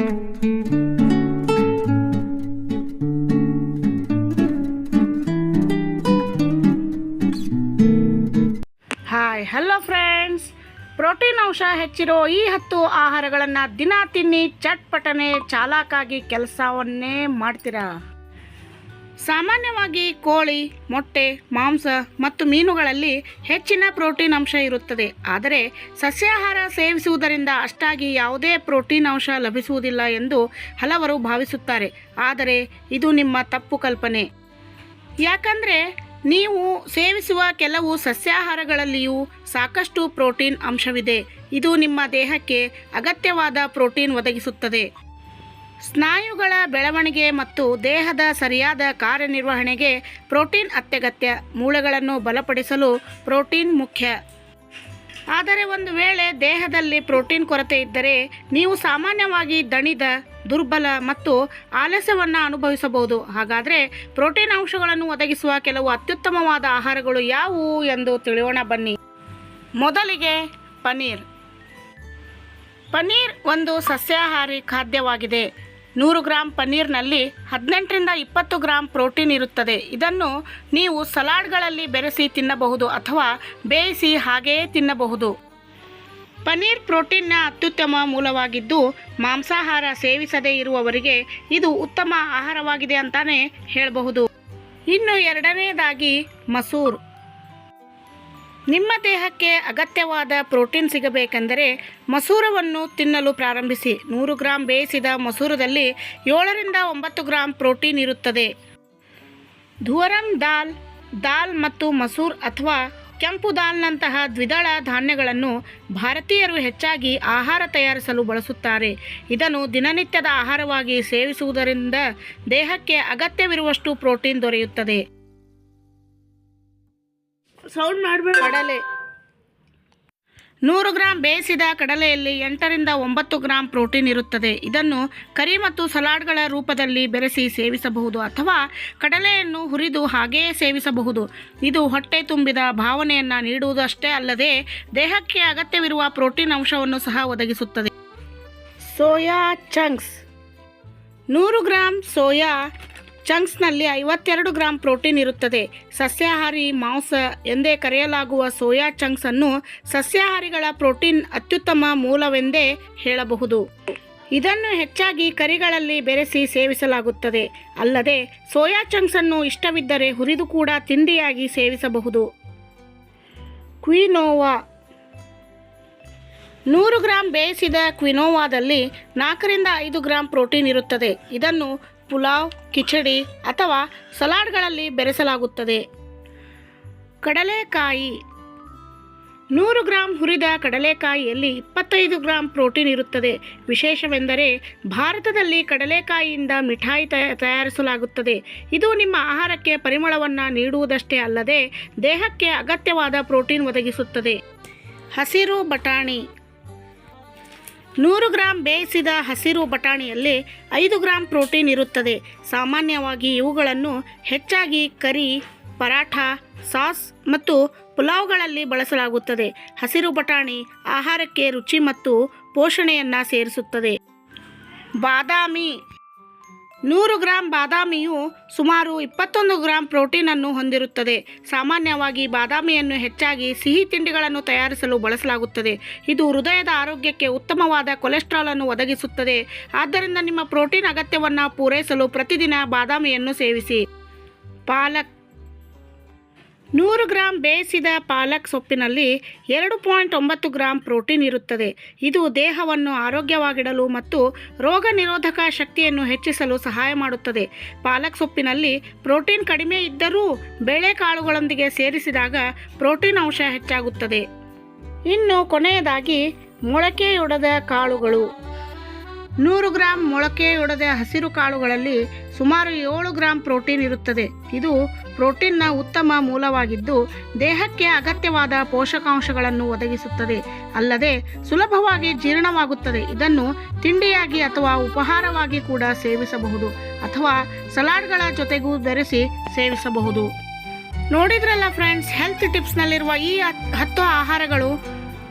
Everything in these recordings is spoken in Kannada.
ಹಾಯ್ ಹಲೋ ಫ್ರೆಂಡ್ಸ್ ಪ್ರೋಟೀನ್ ಅಂಶ ಹೆಚ್ಚಿರೋ ಈ ಹತ್ತು ಆಹಾರಗಳನ್ನು ದಿನ ತಿನ್ನಿ, ಚಟ್ಪಟನೆ ಚಾಲಾಕಾಗಿ ಕೆಲಸವನ್ನೇ ಮಾಡ್ತೀರಾ? ಸಾಮಾನ್ಯವಾಗಿ ಕೋಳಿ, ಮೊಟ್ಟೆ, ಮಾಂಸ ಮತ್ತು ಮೀನುಗಳಲ್ಲಿ ಹೆಚ್ಚಿನ ಪ್ರೋಟೀನ್ ಅಂಶ ಇರುತ್ತದೆ. ಆದರೆ ಸಸ್ಯಾಹಾರ ಸೇವಿಸುವುದರಿಂದ ಅಷ್ಟಾಗಿ ಯಾವುದೇ ಪ್ರೋಟೀನ್ ಅಂಶ ಲಭಿಸುವುದಿಲ್ಲ ಎಂದು ಹಲವರು ಭಾವಿಸುತ್ತಾರೆ. ಆದರೆ ಇದು ನಿಮ್ಮ ತಪ್ಪು ಕಲ್ಪನೆ. ಯಾಕಂದರೆ ನೀವು ಸೇವಿಸುವ ಕೆಲವು ಸಸ್ಯಾಹಾರಗಳಲ್ಲಿಯೂ ಸಾಕಷ್ಟು ಪ್ರೋಟೀನ್ ಅಂಶವಿದೆ. ಇದು ನಿಮ್ಮ ದೇಹಕ್ಕೆ ಅಗತ್ಯವಾದ ಪ್ರೋಟೀನ್ ಒದಗಿಸುತ್ತದೆ. ಸ್ನಾಯುಗಳ ಬೆಳವಣಿಗೆ ಮತ್ತು ದೇಹದ ಸರಿಯಾದ ಕಾರ್ಯನಿರ್ವಹಣೆಗೆ ಪ್ರೋಟೀನ್ ಅತ್ಯಗತ್ಯ ಮೂಳೆಗಳನ್ನು ಬಲಪಡಿಸಲು ಪ್ರೋಟೀನ್ ಮುಖ್ಯ. ಆದರೆ ಒಂದು ವೇಳೆ ದೇಹದಲ್ಲಿ ಪ್ರೋಟೀನ್ ಕೊರತೆ ಇದ್ದರೆ ನೀವು ಸಾಮಾನ್ಯವಾಗಿ ದಣಿದ, ದುರ್ಬಲ ಮತ್ತು ಆಲಸ್ಯವನ್ನು ಅನುಭವಿಸಬಹುದು. ಹಾಗಾದರೆ ಪ್ರೋಟೀನ್ ಅಂಶಗಳನ್ನು ಒದಗಿಸುವ ಕೆಲವು ಅತ್ಯುತ್ತಮವಾದ ಆಹಾರಗಳು ಯಾವುವು ಎಂದು ತಿಳಿಯೋಣ ಬನ್ನಿ. ಮೊದಲಿಗೆ ಪನೀರ್ ಪನ್ನೀರ್ ಒಂದು ಸಸ್ಯಾಹಾರಿ ಖಾದ್ಯವಾಗಿದೆ. ನೂರು ಗ್ರಾಂ ಪನ್ನೀರ್ನಲ್ಲಿ ಹದಿನೆಂಟರಿಂದ ಇಪ್ಪತ್ತು ಗ್ರಾಂ ಪ್ರೋಟೀನ್ ಇರುತ್ತದೆ. ಇದನ್ನು ನೀವು ಸಲಾಡ್ಗಳಲ್ಲಿ ಬೆರೆಸಿ ತಿನ್ನಬಹುದು ಅಥವಾ ಬೇಯಿಸಿ ಹಾಗೆಯೇ ತಿನ್ನಬಹುದು. ಪನ್ನೀರ್ ಪ್ರೋಟೀನ್ನ ಅತ್ಯುತ್ತಮ ಮೂಲವಾಗಿದ್ದು, ಮಾಂಸಾಹಾರ ಸೇವಿಸದೇ ಇರುವವರಿಗೆ ಇದು ಉತ್ತಮ ಆಹಾರವಾಗಿದೆ ಅಂತಾನೆ ಹೇಳಬಹುದು. ಇನ್ನು ಎರಡನೆಯದಾಗಿ ಮಸೂರ್. ನಿಮ್ಮ ದೇಹಕ್ಕೆ ಅಗತ್ಯವಾದ ಪ್ರೋಟೀನ್ ಸಿಗಬೇಕೆಂದರೆ ಮಸೂರವನ್ನು ತಿನ್ನಲು ಪ್ರಾರಂಭಿಸಿ. ನೂರು ಗ್ರಾಂ ಬೇಯಿಸಿದ ಮಸೂರದಲ್ಲಿ ಏಳರಿಂದ ಒಂಬತ್ತು ಗ್ರಾಂ ಪ್ರೋಟೀನ್ ಇರುತ್ತದೆ. ಧುವರಂ ದಾಲ್ ದಾಲ್ ಮತ್ತು ಮಸೂರ್ ಅಥವಾ ಕೆಂಪು ದಾಲ್ನಂತಹ ದ್ವಿದಳ ಧಾನ್ಯಗಳನ್ನು ಭಾರತೀಯರು ಹೆಚ್ಚಾಗಿ ಆಹಾರ ತಯಾರಿಸಲು ಬಳಸುತ್ತಾರೆ. ಇದನ್ನು ದಿನನಿತ್ಯದ ಆಹಾರವಾಗಿ ಸೇವಿಸುವುದರಿಂದ ದೇಹಕ್ಕೆ ಅಗತ್ಯವಿರುವಷ್ಟು ಪ್ರೋಟೀನ್ ದೊರೆಯುತ್ತದೆ. ಸೌಂಡ್ ಮಾಡಬೇಡ. ಕಡಲೆ. ನೂರು ಗ್ರಾಂ ಬೇಯಿಸಿದ ಕಡಲೆಯಲ್ಲಿ ಎಂಟರಿಂದ ಒಂಬತ್ತು ಗ್ರಾಂ ಪ್ರೋಟೀನ್ ಇರುತ್ತದೆ. ಇದನ್ನು ಕರಿ ಮತ್ತು ಸಲಾಡ್ಗಳ ರೂಪದಲ್ಲಿ ಬೆರೆಸಿ ಸೇವಿಸಬಹುದು ಅಥವಾ ಕಡಲೆಯನ್ನು ಹುರಿದು ಹಾಗೆಯೇ ಸೇವಿಸಬಹುದು. ಇದು ಹೊಟ್ಟೆ ತುಂಬಿದ ಭಾವನೆಯನ್ನು ನೀಡುವುದಷ್ಟೇ ಅಲ್ಲದೆ ದೇಹಕ್ಕೆ ಅಗತ್ಯವಿರುವ ಪ್ರೋಟೀನ್ ಅಂಶವನ್ನು ಸಹ ಒದಗಿಸುತ್ತದೆ. Soya chunks. ನೂರು ಗ್ರಾಂ ಸೋಯಾ ಚಂಕ್ಸ್ನಲ್ಲಿ ಐವತ್ತೆರಡು ಗ್ರಾಂ ಪ್ರೋಟೀನ್ ಇರುತ್ತದೆ. ಸಸ್ಯಾಹಾರಿ ಮಾಂಸ ಎಂದೇ ಕರೆಯಲಾಗುವ ಸೋಯಾ ಚಂಕ್ಸ್ ಅನ್ನು ಸಸ್ಯಾಹಾರಿಗಳ ಪ್ರೋಟೀನ್ ಅತ್ಯುತ್ತಮ ಮೂಲವೆಂದೇ ಹೇಳಬಹುದು. ಇದನ್ನು ಹೆಚ್ಚಾಗಿ ಕರಿಗಳಲ್ಲಿ ಬೆರೆಸಿ ಸೇವಿಸಲಾಗುತ್ತದೆ. ಅಲ್ಲದೆ, ಸೋಯಾ ಚಂಕ್ಸ್ ಅನ್ನು ಇಷ್ಟವಿದ್ದರೆ ಹುರಿದು ಕೂಡ ತಿಂಡಿಯಾಗಿ ಸೇವಿಸಬಹುದು. ಕ್ವಿನೋವಾ. ನೂರು ಗ್ರಾಂ ಬೇಯಿಸಿದ ಕ್ವಿನೋವಾದಲ್ಲಿ ನಾಲ್ಕರಿಂದ ಐದು ಗ್ರಾಂ ಪ್ರೋಟೀನ್ ಇರುತ್ತದೆ. ಇದನ್ನು ಪುಲಾವ್, ಕಿಚಡಿ ಅಥವಾ ಸಲಾಡ್ಗಳಲ್ಲಿ ಬೆರೆಸಲಾಗುತ್ತದೆ. ಕಡಲೆಕಾಯಿ. ನೂರು ಗ್ರಾಂ ಹುರಿದ ಕಡಲೆಕಾಯಿಯಲ್ಲಿ ಇಪ್ಪತ್ತೈದು ಗ್ರಾಂ ಪ್ರೋಟೀನ್ ಇರುತ್ತದೆ. ವಿಶೇಷವೆಂದರೆ ಭಾರತದಲ್ಲಿ ಕಡಲೆಕಾಯಿಯಿಂದ ಮಿಠಾಯಿ ತಯ- ತಯಾರಿಸಲಾಗುತ್ತದೆ. ಇದು ನಿಮ್ಮ ಆಹಾರಕ್ಕೆ ಪರಿಮಳವನ್ನು ನೀಡುವುದಷ್ಟೇ ಅಲ್ಲದೆ ದೇಹಕ್ಕೆ ಅಗತ್ಯವಾದ ಪ್ರೋಟೀನ್ ಒದಗಿಸುತ್ತದೆ. ಹಸಿರು ಬಟಾಣಿ. ನೂರು ಗ್ರಾಂ ಬೇಯಿಸಿದ ಹಸಿರು ಬಟಾಣಿಯಲ್ಲಿ ಐದು ಗ್ರಾಂ ಪ್ರೋಟೀನ್ ಇರುತ್ತದೆ. ಸಾಮಾನ್ಯವಾಗಿ ಇವುಗಳನ್ನು ಹೆಚ್ಚಾಗಿ ಕರಿ, ಪರಾಠ, ಸಾಸ್ ಮತ್ತು ಪುಲಾವ್ಗಳಲ್ಲಿ ಬಳಸಲಾಗುತ್ತದೆ. ಹಸಿರು ಬಟಾಣಿ ಆಹಾರಕ್ಕೆ ರುಚಿ ಮತ್ತು ಪೋಷಣೆಯನ್ನು ಸೇರಿಸುತ್ತದೆ. ಬಾದಾಮಿ ನೂರು ಗ್ರಾಂ ಬಾದಾಮಿಯು ಸುಮಾರು ಇಪ್ಪತ್ತೊಂದು ಗ್ರಾಂ ಪ್ರೋಟೀನನ್ನು ಹೊಂದಿರುತ್ತದೆ. ಸಾಮಾನ್ಯವಾಗಿ ಬಾದಾಮಿಯನ್ನು ಹೆಚ್ಚಾಗಿ ಸಿಹಿ ತಿಂಡಿಗಳನ್ನು ತಯಾರಿಸಲು ಬಳಸಲಾಗುತ್ತದೆ. ಇದು ಹೃದಯದ ಆರೋಗ್ಯಕ್ಕೆ ಉತ್ತಮವಾದ ಕೊಲೆಸ್ಟ್ರಾಲ್ ಅನ್ನು ಒದಗಿಸುತ್ತದೆ. ಆದ್ದರಿಂದ ನಿಮ್ಮ ಪ್ರೋಟೀನ್ ಅಗತ್ಯವನ್ನು ಪೂರೈಸಲು ಪ್ರತಿದಿನ ಬಾದಾಮಿಯನ್ನು ಸೇವಿಸಿ. ಪಾಲಕ್ ನೂರು ಗ್ರಾಂ ಬೇಯಿಸಿದ ಪಾಲಕ್ ಸೊಪ್ಪಿನಲ್ಲಿ ಎರಡು ಪಾಯಿಂಟ್ ಒಂಬತ್ತು ಗ್ರಾಂ ಪ್ರೋಟೀನ್ ಇರುತ್ತದೆ. ಇದು ದೇಹವನ್ನು ಆರೋಗ್ಯವಾಗಿಡಲು ಮತ್ತು ರೋಗ ನಿರೋಧಕ ಶಕ್ತಿಯನ್ನು ಹೆಚ್ಚಿಸಲು ಸಹಾಯ ಮಾಡುತ್ತದೆ. ಪಾಲಕ್ ಸೊಪ್ಪಿನಲ್ಲಿ ಪ್ರೋಟೀನ್ ಕಡಿಮೆ ಇದ್ದರೂ ಬೇಳೆಕಾಳುಗಳೊಂದಿಗೆ ಸೇರಿಸಿದಾಗ ಪ್ರೋಟೀನ್ ಅಂಶ ಹೆಚ್ಚಾಗುತ್ತದೆ. ಇನ್ನು ಕೊನೆಯದಾಗಿ ಮೊಳಕೆಯೊಡೆದ ಕಾಳುಗಳು. ನೂರು ಗ್ರಾಂ ಮೊಳಕೆಯೊಡೆದ ಹಸಿರು ಕಾಳುಗಳಲ್ಲಿ ಸುಮಾರು ಏಳು ಗ್ರಾಂ ಪ್ರೋಟೀನ್ ಇರುತ್ತದೆ. ಇದು ಪ್ರೋಟೀನ್ನ ಉತ್ತಮ ಮೂಲವಾಗಿದ್ದು, ದೇಹಕ್ಕೆ ಅಗತ್ಯವಾದ ಪೋಷಕಾಂಶಗಳನ್ನು ಒದಗಿಸುತ್ತದೆ. ಅಲ್ಲದೆ ಸುಲಭವಾಗಿ ಜೀರ್ಣವಾಗುತ್ತದೆ. ಇದನ್ನು ತಿಂಡಿಯಾಗಿ ಅಥವಾ ಉಪಹಾರವಾಗಿ ಕೂಡ ಸೇವಿಸಬಹುದು ಅಥವಾ ಸಲಾಡ್ಗಳ ಜೊತೆಗೂ ಬೆರೆಸಿ ಸೇವಿಸಬಹುದು. ನೋಡಿದ್ರಲ್ಲ ಫ್ರೆಂಡ್ಸ್, ಹೆಲ್ತ್ ಟಿಪ್ಸ್ನಲ್ಲಿರುವ ಈ ಹತ್- ಹತ್ತು ಆಹಾರಗಳು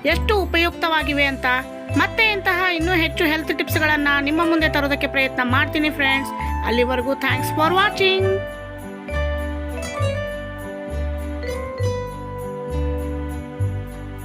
ಎಷ್ಟು ಉಪಯುಕ್ತವಾಗಿವೆ ಅಂತ? ಮತ್ತೆ ಇಂತಹ ಇನ್ನೂ ಹೆಚ್ಚು ಹೆಲ್ತ್ ಟಿಪ್ಸ್ಗಳನ್ನು ನಿಮ್ಮ ಮುಂದೆ ತರೋದಕ್ಕೆ ಪ್ರಯತ್ನ ಮಾಡ್ತೀನಿ ಫ್ರೆಂಡ್ಸ್ ಅಲ್ಲಿವರೆಗೂ ಥ್ಯಾಂಕ್ಸ್ ಫಾರ್ ವಾಚಿಂಗ್